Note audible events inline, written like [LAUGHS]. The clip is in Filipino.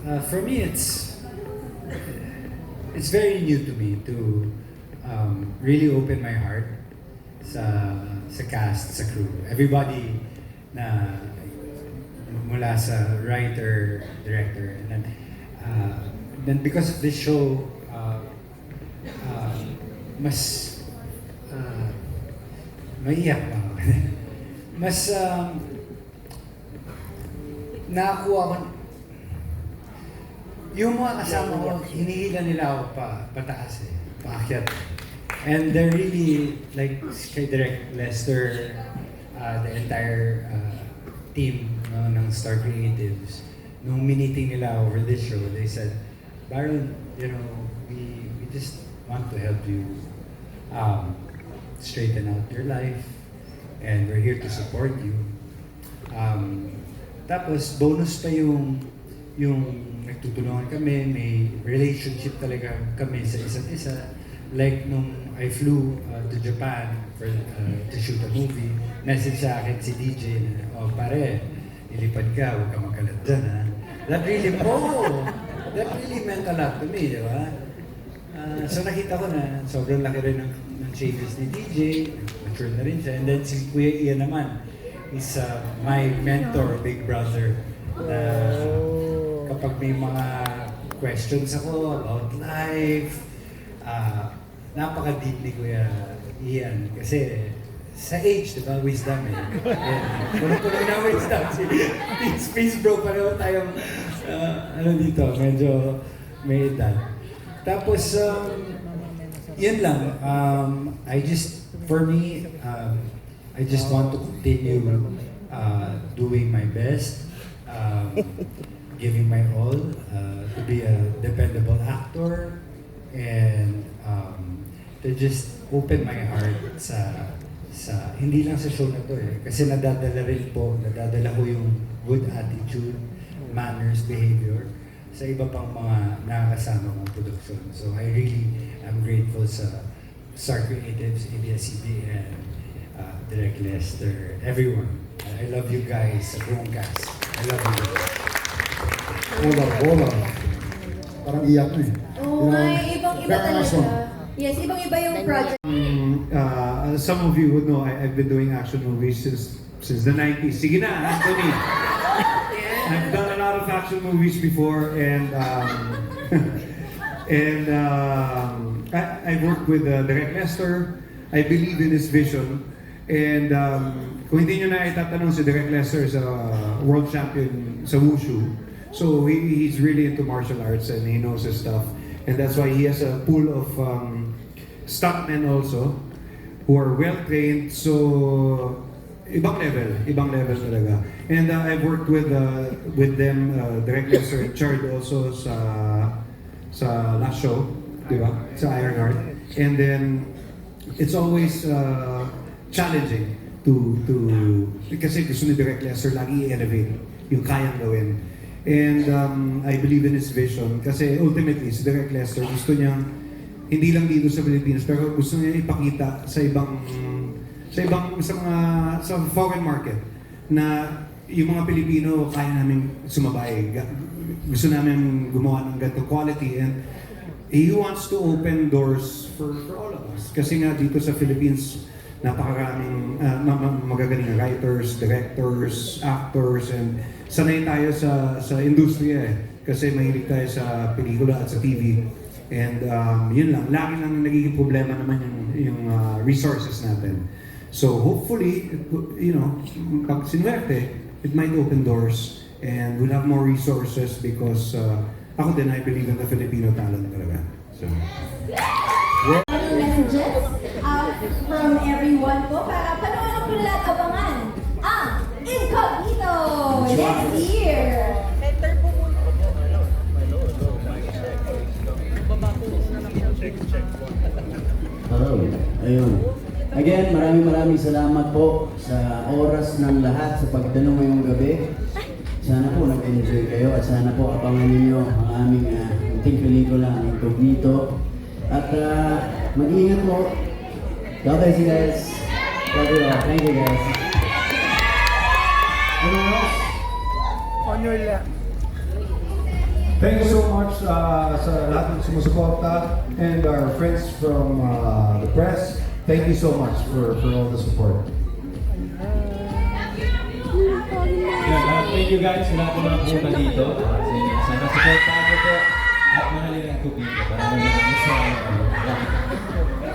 Uh, for me, it's it's very new to me to um, really open my heart sa sa cast, sa crew. Everybody na mula sa writer, director, and then, uh, then because of this show, uh, uh, mas uh, maiyak pa [LAUGHS] mas um, nakakuha ko yung mga kasama ko, hinihila nila ako pa, pataas eh, paakyat. And they're really, like, kay Direct Lester, uh, the entire uh, team no, ng Star Creatives, nung miniting nila over this show, they said, Baron, you know, we, we just want to help you um, straighten out your life, and we're here to support you. Um, tapos, bonus pa yung yung nagtutulungan kami, may relationship talaga kami sa isa't isa. Like nung I flew uh, to Japan for uh, to shoot a movie, message sa akin si DJ na, oh pare, ilipad ka, huwag ka magkalat dyan ha. That really, [LAUGHS] oh, that really meant a lot to me, di ba? Ah, so nakita ko na sobrang laki rin ng, ng changes ni DJ, mature na rin siya. And then si Kuya Ian naman, is uh, my mentor, big brother. Na kapag may mga questions ako about life, ah napaka-deep ni Kuya Ian. Kasi sa age, di ba, wisdom eh. Puno-puno na wisdom. Si Space Bro, pareho tayong, ah, ano dito, medyo may edad. Tapos, um, yun lang. Um, I just, for me, um, I just want to continue uh, doing my best, um, giving my all, uh, to be a dependable actor, and um, to just open my heart sa sa hindi lang sa show na to eh kasi nadadala rin po nadadala ko yung good attitude manners behavior sa iba pang mga nakakasama kong produksyon so I really am grateful sa Star Creatives, ABS-CBN, uh, Direct Lester, everyone. I love you guys, sa buong cast. I love you guys. Bola, bola. Parang iyak na eh. Oo nga, eh, ibang-iba talaga. Yes, ibang-iba yung project. Mm, uh, some of you would know I, I've been doing action movies since since the 90s. Sige na, Anthony. [LAUGHS] I've done a lot of action movies before and um, [LAUGHS] and um, I, I've worked with uh, Direct Lester. I believe in his vision. And um, kung hindi nyo na itatanong si Direct Lester is a world champion sa Wushu. So he, he's really into martial arts and he knows his stuff. And that's why he has a pool of um, stuntmen also who are well trained. So ibang level, ibang level talaga. And uh, I've worked with uh, with them uh, directly Sir Richard also sa sa last show, di ba? Sa Ironheart. And then it's always uh, challenging to to kasi gusto ni Direct Lester lagi i-elevate yung kayang gawin. And um, I believe in his vision kasi ultimately si Direct Lester gusto niya hindi lang dito sa Pilipinas pero gusto niya ipakita sa ibang sa ibang sa mga sa foreign market na yung mga Pilipino kaya namin sumabay. Gusto namin gumawa ng ganito quality and he wants to open doors for, for all of us. Kasi nga dito sa Philippines, napakaraming uh, ma- ma- magagaling writers, directors, actors, and sanay tayo sa sa industriya eh. Kasi mahilig tayo sa pelikula at sa TV. And um, yun lang, lagi lang nagiging problema naman yung, yung uh, resources natin. So hopefully, you know, pag sinuwerte, it might open doors and we'll have more resources because uh, ako din, I believe in the Filipino talent talaga. So, Any messages uh, from everyone po para panoorin po lahat abangan ang Incognito next year. Hello. Ayun. Again, maraming maraming salamat po sa oras ng lahat sa pagtanong ngayong gabi. Sana po nag-enjoy kayo at sana po abangan ninyo ang aming uh, munting pelikula, ang Incognito. At uh, mag-iingat po. God bless you guys. Love you all. Thank you guys. Ano else? On your left. Thank you so much uh, sa lahat ng sumusuporta and our friends from uh, the press. Thank you so much for, for all the support. Yan, uh, thank you guys sa lahat ng mga pumunta dito. Uh. Sana supportahan niyo po Magmahalin ang tubig. Maraming maraming salamat.